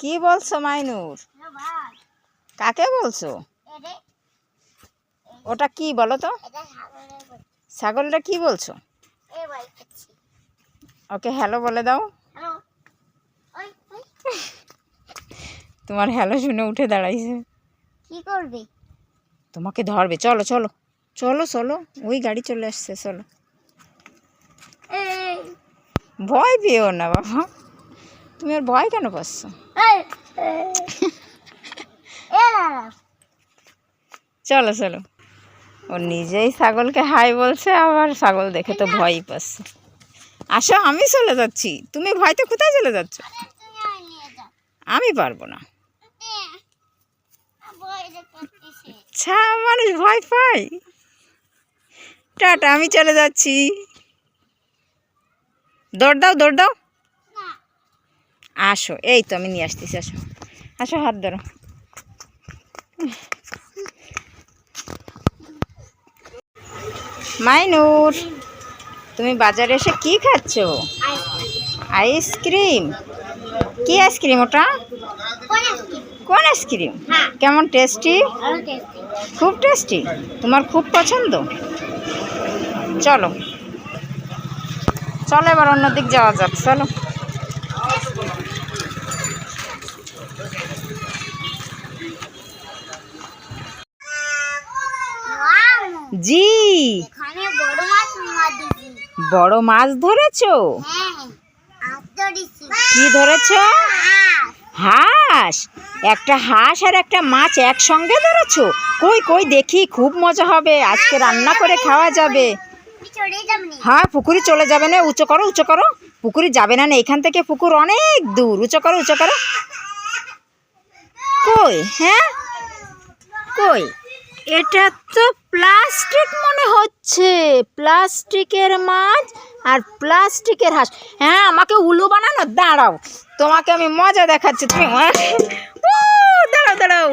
কি বলছো মাইনুর? কাকে বলছো? ওটা কি বলো তো? ছাগলটা কি বলছো? ওকে হ্যালো বলে দাও। তোমার হ্যালো শুনে উঠে দাঁড়াইছে। কি করবে? তোমাকে ধরবে। চলো চলো চলো চলো ওই গাড়ি চলে আসছে চলো। ভয় পেও না বাবা। তুমি আর ভয় কেন পাচ্ছ। চলো চলো। ও নিজেই ছাগলকে হাই বলছে আবার ছাগল দেখে তো ভয়ই পাচ্ছে। আসো আমি চলে যাচ্ছি। তুমি ভয়তে কোথায় চলে যাচ্ছ। আমি পারব না। এ, ছা মানুষ ভয় পায়। টাটা আমি চলে যাচ্ছি। দৌড় দাও দৌড় দাও। আসো এই তো আমি নিয়ে আসতেছি আসো। আসো হাত ধরো। মাইনুর তুমি বাজারে এসে কি খাচ্ছ? আইসক্রিম। কি আইসক্রিম ওটা? কোন আইসক্রিম? কোন আইসক্রিম? হ্যাঁ, কেমন টেস্টি? খুব টেস্টি? তোমার খুব পছন্দ? চলো। চলো এবার অন্যদিক যাওয়া যাক চলো। জি। বড় মাছ ধরেছো? হ্যাঁ, কি ধরেছো। হাঁস। একটা হাঁস আর একটা মাছ একসঙ্গে ধরেছো? কই কই দেখি খুব মজা হবে। আজকে রান্না করে খাওয়া যাবে। হ্যাঁ পুকুরি চলে যাবে না উঁচু করো উঁচু করো। পুকুরি যাবে না না এখান থেকে পুকুর অনেক দূর। উঁচু করো উঁচু করো। কই হ্যাঁ? কই? এটা তো প্লাস্টিক মনে হচ্ছে। প্লাস্টিকের মাছ আর প্লাস্টিকের হাঁস। হ্যাঁ আমাকে উলু বানানো? দাঁড়াও তোমাকে আমি মজা দেখাচ্ছি। তুমি ও, দাঁড়াও দাঁড়াও।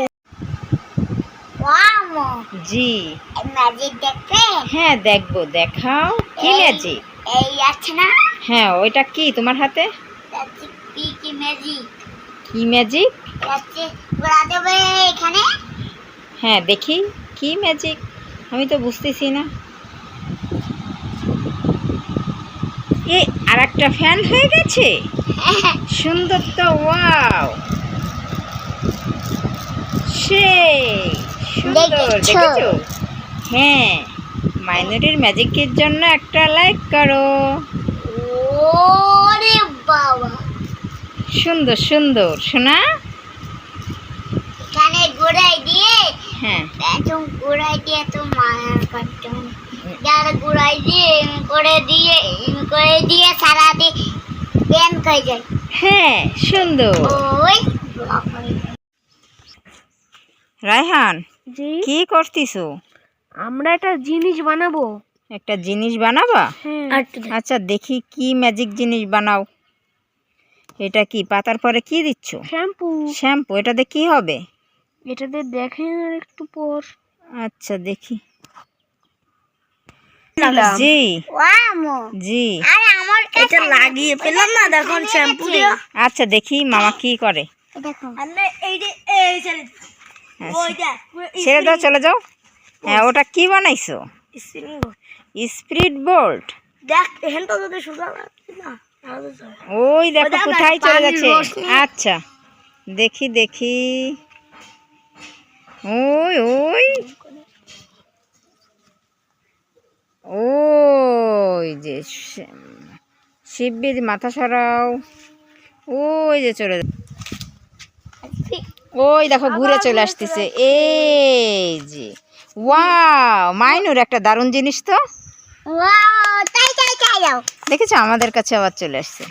জি। হ্যাঁ দেখব দেখাও। কি এই- ম্যাজিক এই আছে না? হ্যাঁ ওইটা কি তোমার হাতে? কি ম্যাজিক কি ম্যাজিক এখানে? হ্যাঁ দেখি। কি ম্যাজিক আমি তো বুঝতেছি না। এ আর একটা ফ্যান হয়ে গেছে? সুন্দর তো ওয়াও সেই সুন্দর দেখেছ? দেখেছ? হ্যাঁ মাইনরির ম্যাজিকের জন্য একটা লাইক করো। ওরে বাবা। সুন্দর সুন্দর শোনা এখানে ঘোরাই দিয়ে হ্যাঁ একদম ঘোরাই দিয়ে তো যার ঘোরাই দিয়ে এম করে দিয়ে এম করে দিয়ে সারা দিয়ে প্যান খাই যায়। হ্যাঁ সুন্দর। ওই রায়হান জি? কি করতিছো আমরা একটা জিনিস বানাবো। একটা জিনিস বানাবা? হ্যাঁ। আচ্ছা দেখি কি ম্যাজিক জিনিস বানাও। এটা কি পাতার পরে কি দিচ্ছ? শ্যাম্পু। শ্যাম্পু এটাতে কি হবে? এটাতে দেখেন আর একটু পর। আচ্ছা দেখি। জি। জি। আরে আমার কাছে এটা লাগিয়ে পেলাম না দেখুন শ্যাম্পু দিয়ে আচ্ছা দেখি মামা কি করে। দেখো। আমরা এই যে এই ছেড়ে আচ্ছা, ছেড়ে দাও চলে যাও। হ্যাঁ ওটা কি বানাইছো? Spring spirit bolt. দেখ এখান তো তোদের সুন্দর লাগছে না আলাদা তো। ওই দেখো কোথায় চলে যাচ্ছে। আচ্ছা দেখি দেখি। ওই ওই ওই যে শিববির মাথা সরাও ওই যে চলে ওই দেখো ঘুরে চলে আসতেছে। এই যে। ওয়াও মাইনুর একটা দারুণ জিনিস তো। ওয়াও তাই তাই তাই যাও দেখেছ? আমাদের কাছে আবার চলে আসছে।